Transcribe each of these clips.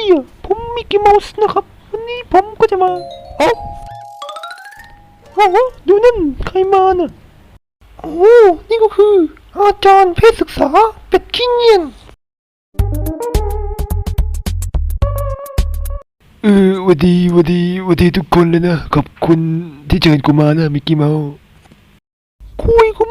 ี้ผมมิกกี้เมาส์นะครับวันนี้ผมก็จะมาโอ้โอ้ดูนั่นใครมาน่ะโอ้นี่ก็คือ อาจารย์เพศศึกษาเป็ดขี้เงียนเออวัสดีวัสดีวัสดีทุกคนเลยนะขอบคุณที่เชิญกูมานะมิกกี้เมาส์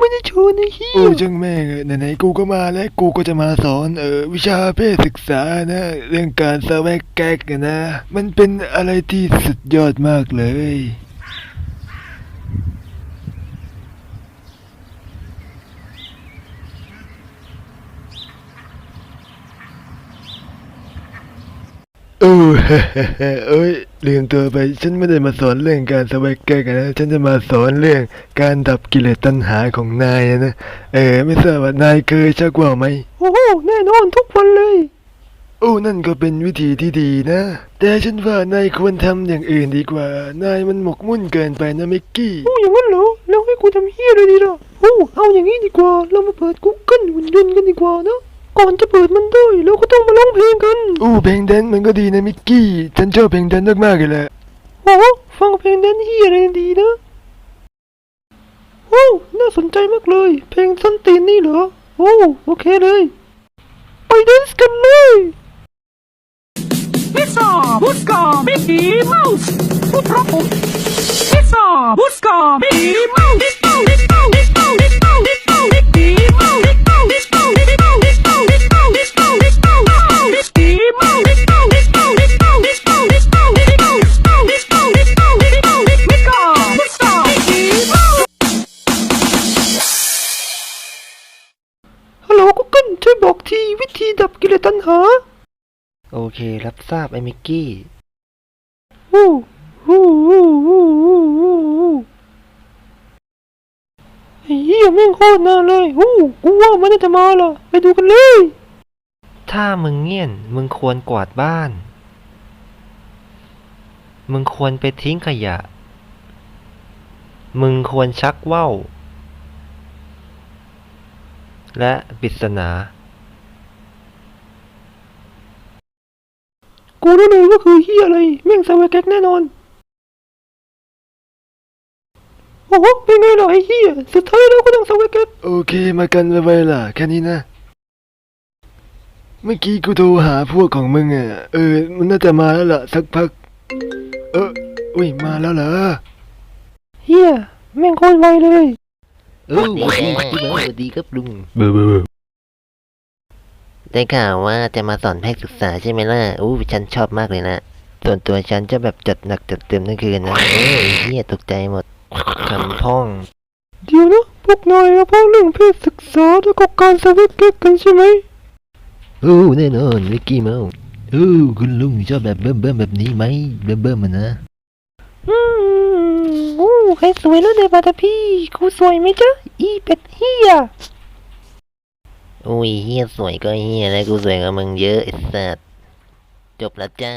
ไม่ได้ชวนนะเฮียโอ้จังแม่งเอไหนๆกูก็มาแล้วกูก็จะมาสอนเออวิชาเพศศึกษานะ เรื่องการสแวกแก๊กนะ มันเป็นอะไรที่สุดยอดมากเลย เออเอ้ยลืมตัวไป ฉันไม่ได้มาสอนเรื่องการสวายแก้กันนะ ฉันจะมาสอนเรื่องการดับกิเลสตัณหาของนายนะ เออ ไม่ทราบว่านายเคยชักว่าไหม โอ้โห แน่นอนทุกวันเลย โอ้ นั่นก็เป็นวิธีที่ดีนะ แต่ฉันว่านายควรทำอย่างอื่นดีกว่า นายมันหมกมุ่นเกินไปนะมิกกี้ โอ้อย่างนั้นเหรอ แล้วให้กูทำเฮียเลยดีล่ะโอ้ เอาอย่างนี้ดีกว่า เรามาเปิด Google หุ่นยนต์กันดีกว่านะ ก่อนจะเปิดมันด้วยเราก็ต้องมาร้องเพลงกัน อู้เพลงแดนซ์มันก็ดีนะมิกกี้ฉันชอบเพลงแดนซ์มากๆเลยแหละโอ้ฟังเพลงแดนซ์ที่อะไรดีนะโอ้น่าสนใจมากเลย เพลงสั้นตีนนี่เหรอ โอ้โอเคเลย ไปแดนส์กันเลยพิซซ่าบุสกามิกกี้เมาส์ผู้พร้อมพิซซ่าบุสกามิกกี้เมาส์ ทีวิธีดับกิเลสตัณหา โอเค รับทราบไอ้มิกกี้อู้อู้อู้อู้อู้อู้อู้ไอ้เหี้ยแม่งโคตรนานเลยอู้กูว่ามันน่าจะมาล่ะ ไปดูกันเลย ถ้ามึงเงียนมึงควรกวาดบ้าน มึงควรไปทิ้งขยะ มึงควรชักว่าวและปริศนา กูรู้เลยว่าคือเหี้ยอะไรแม่งสวายแก๊กแน่นอน โอ้โหเป็นไงล่ะไอ้เหี้ยสุดท้ายเราก็ต้องสวายแก๊กโอเคมากันไว้ล่ะแค่นี้นะ เมื่อกี้กูโทรหาพวกของมึงอะเออมันน่าจะมาแล้วล่ะสักพัก เอออุ้ยมาแล้วเหรอเหี้ยแม่งโคตรไวเลย โอ้ดีครับพี่เบิร์ดสวัสดีครับลุง เบอร์เบอร์ ได้ข่าวว่าจะมาสอนแพทย์ศึกษาใช่ไหมล่ะ อู้ฉันชอบมากเลยนะ ส่วนตัวฉันจะแบบจัดหนักจัดเต็มทั้งคืนนะเอ้ยเฮียตกใจหมดคำท่อง เดี๋ยวนะพวกนายมาพูดเรื่องเพศศึกษาแล้วก็การสวิตเก็ตกันใช่ไหมโอ้แน่นอนวิกกี้เมาส์โอ้คุณลุงชอบแบบเบิ่มเบิ่มๆแบบนี้ไหมเบิ่มเบิ่มๆมันนะ อืมโอ้ใครสวยแล้วเดบาตาพี่ กูสวยไหมจ๊ะ อีเป็ดเฮีย อุ้ยเฮียสวยก็เฮียแล้วกูสวยกว่ามึงเยอะไอ้สัสจบแล้วจ้า